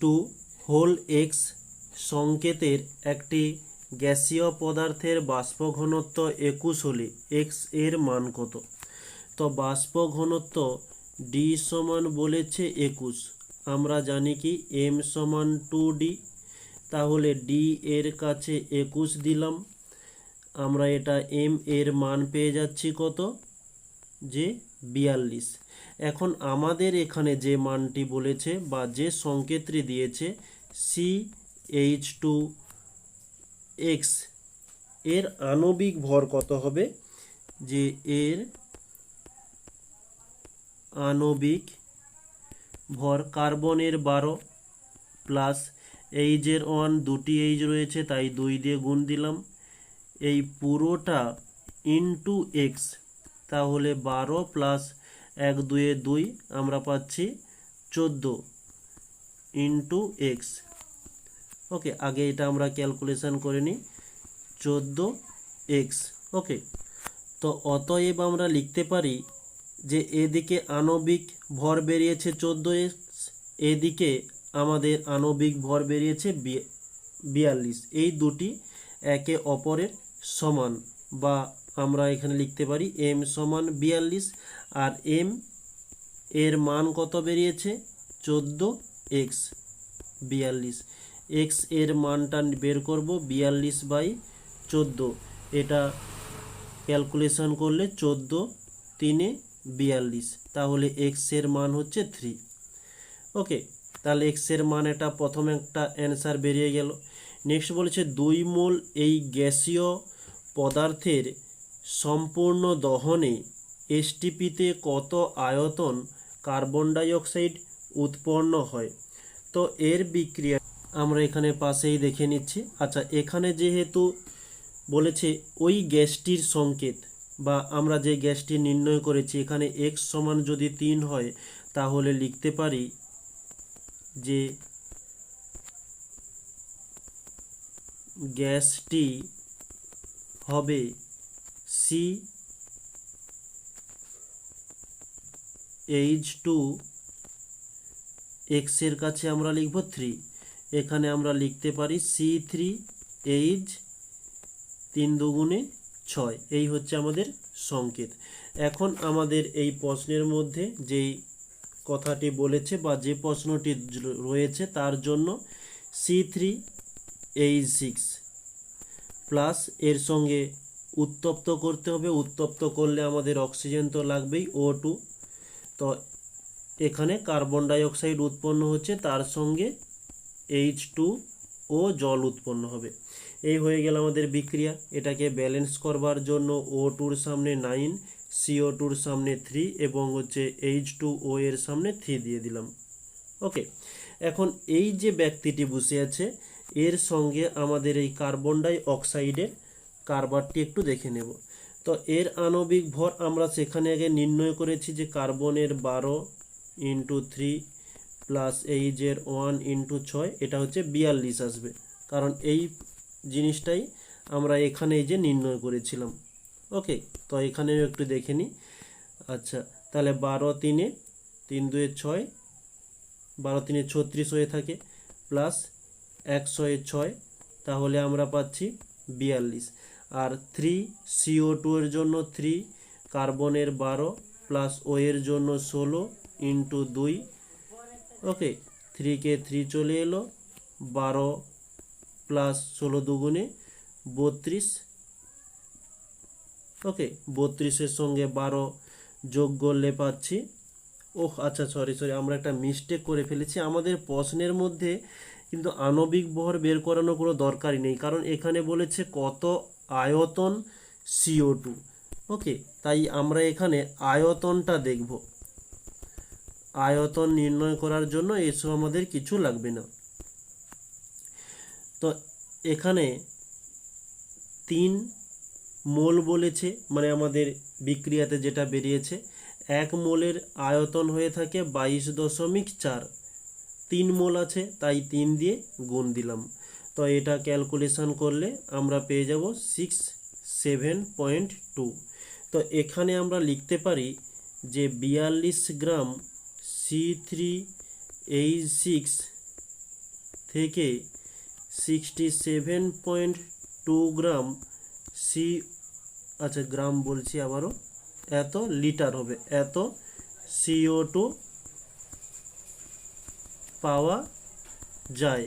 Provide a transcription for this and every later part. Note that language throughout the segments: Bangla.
টু হোল এক্স সংকেতের একটি গ্যাসীয় পদার্থের বাষ্প ঘনত্ব একুশ হলে এক্সের মান কত? তো বাষ্প ঘনত্ব ডি সমান বলেছে একুশ। আমরা জানি কি এম সমান টু ডি তাহলে ডি এর কাছে একুশ দিলাম। আমরা এটা এম এর মান পেয়ে যাচ্ছি কত? যে বিয়াল্লিশ। এখন আমাদের এখানে যে মানটি বলেছে বা যে সংকেতটি দিয়েছে সি এইচ টু এক্সের আণবিক ভর কত হবে? যে এর আণবিক ভর কার্বনের বারো প্লাস এইচের ওয়ান, দুটি এইচ রয়েছে, তাই দুই দিয়ে গুণ দিলাম। এই পুরোটা ইনটু এক্স তাহলে বারো প্লাস এক দুয়ে দুই আমরা পাচ্ছি চোদ্দ ইন্টু এক্স ওকে আগে এটা আমরা ক্যালকুলেশন করে নিই। চোদ্দ এক্স ওকে তো অতএব আমরা লিখতে পারি যে এদিকে আণবিক ভর বেরিয়েছে চোদ্দ এক্স এদিকে আমাদের আণবিক ভর বেরিয়েছে বিয়াল্লিশ। এই দুটি একে অপরের সমান বা আমরা এখানে লিখতে পারি এম সমান বিয়াল্লিশ আর এম এর মান কত বেরিয়েছে? চোদ্দ এক্স বিয়াল্লিশ। এক্সের মানটা বের করব বিয়াল্লিশ বাই চোদ্দ। এটা ক্যালকুলেশন করলে চোদ্দ তিনে বিয়াল্লিশ। তাহলে এক্সের মান হচ্ছে থ্রি ওকে, তাহলে এক্সের মান এটা প্রথম একটা অ্যান্সার বেরিয়ে গেল। নেক্সট বলেছে দুই মোল এই গ্যাসীয় পদার্থের সম্পূর্ণ দহনে এসটিপিতে কত আয়তন কার্বন ডাইঅক্সাইড উৎপন্ন হয়? তো এর বিক্রিয়া আমরা এখানে পাশেই দেখে নিচ্ছি। আচ্ছা এখানে যেহেতু বলেছে ওই গ্যাসটির সংকেত বা আমরা যে গ্যাসটি নির্ণয় করেছি, এখানে এক্স সমান যদি তিন হয়, তাহলে লিখতে পারি যে গ্যাসটি হবে সি এইচ টু এক্সের কাছে আমরা লিখব থ্রি। এখানে আমরা লিখতে পারি সি থ্রি এইচ তিন দুগুণে ছয়। এই হচ্ছে আমাদের সংকেত। এখন আমাদের এই প্রশ্নের মধ্যে যেই কথাটি বলেছে বা যে প্রশ্নটি রয়েছে তার জন্য C three H six plus এর সঙ্গে উত্তপ্ত করতে হবে। উত্তপ্ত করলে আমাদের অক্সিজেন তো লাগবেই ও টু তো এখানে কার্বন ডাই অক্সাইড উৎপন্ন হচ্ছে, তার সঙ্গে এইচ টু ও জল উৎপন্ন হবে। এই হয়ে গেল আমাদের বিক্রিয়া। এটাকে ব্যালেন্স করবার জন্য ও টুর সামনে নাইন সিও টুর সামনে থ্রি এবং হচ্ছে এইচ টু ও এর সামনে থ্রি দিয়ে দিলাম। ওকে এখন এই যে ব্যক্তিটি বসে আছে, এর সঙ্গে আমাদের এই কার্বন ডাই অক্সাইডের কারবারটি একটু দেখে নেব। তো এর আণবিক ভর আমরা সেখানে আগে নির্ণয় করেছি যে কার্বনের বারো ইন্টু থ্রি প্লাস এইচের ওয়ান ইন্টু ছয়, এটা হচ্ছে বিয়াল্লিশ আসবে। কারণ এই জিনিসটাই আমরা এখানে এই যে নির্ণয় করেছিলাম। ওকে, তো এখানেও একটু দেখে নিই। আচ্ছা তাহলে বারো তিনে তিন দুয়ে ছয়, বারো তিনে ছত্রিশ হয়ে থাকে, প্লাস একশো ছয়, তাহলে আমরা পাচ্ছি বিয়াল্লিশ। আর থ্রি সিও টু এর জন্য থ্রি কার্বনের বারো প্লাস ও এর জন্য ষোলো ইন্টু দুই। ওকে থ্রিকে থ্রি চলে এলো, বারো প্লাস ষোলো দুগুণে বত্রিশ। ওকে বত্রিশের সঙ্গে বারো যোগ করলে পাচ্ছি, ওহ আচ্ছা সরি সরি আমরা একটা মিস্টেক করে ফেলেছি। আমাদের প্রশ্নের মধ্যে কিন্তু আণবিক ভর বের করানোর কোনো দরকারই নেই, কারণ এখানে বলেছে কত আয়তন সিও টু ওকে তাই আমরা এখানে আয়তনটা দেখব। আয়তন নির্ণয় করার জন্য এসব আমাদের কিছু লাগবে না। তো এখানে তিন মোল বলেছে মানে আমাদের বিক্রিয়াতে যেটা বেরিয়েছে, এক মোলের আয়তন হয়ে থাকে বাইশ দশমিক চার। তিন মোল আছে, তাই তিন দিয়ে গুণ দিলাম। তো এটা ক্যালকুলেশন করলে আমরা পেয়ে যাব সিক্স সেভেন পয়েন্ট টু তো এখানে আমরা লিখতে পারি যে বিয়াল্লিশ gram C three H six থেকে sixty seven point two gram C আচ্ছা গ্রাম বলছি আবারও, এত লিটার হবে, এত সিও টু পাওয়া যায়।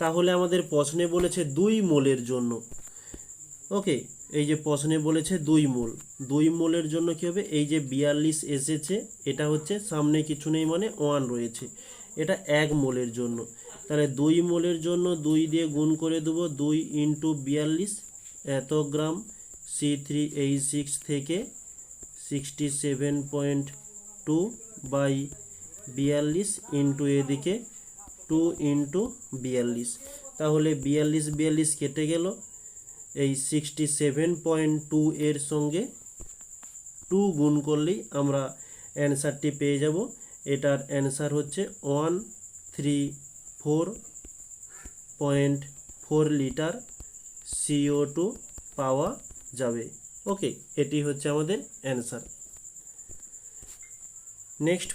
তাহলে আমাদের প্রশ্নে বলেছে দুই মোলের জন্য। ওকে, এই যে প্রশ্নে বলেছে দুই মোল। দুই মোলের জন্য কি হবে? এই যে বিয়াল্লিশ এসেছে, এটা হচ্ছে সামনে কিছু নেই মানে ওয়ান রয়েছে। এটা এক মোলের জন্য। তাহলে দুই মোলের জন্য দুই দিয়ে গুণ করে দেবো দুই ইন্টু বিয়াল্লিশ। এত গ্রাম সি থ্রি এই সিক্স থেকে sixty seven point two by বিয়াল্লিশ ইন্টু এদিকে টু ইন্টু বিয়াল্লিশ। তাহলে বিয়াল্লিশ বিয়াল্লিশ কেটে গেল। এই সিক্সটি সেভেন পয়েন্ট টু এর সঙ্গে টু গুণ করলেই আমরা অ্যান্সারটি পেয়ে যাব। এটার অ্যান্সার হচ্ছে one three four point four litre CO two পাওয়া যাবে। ওকে এটি হচ্ছে আমাদের অ্যান্সার। নেক্সট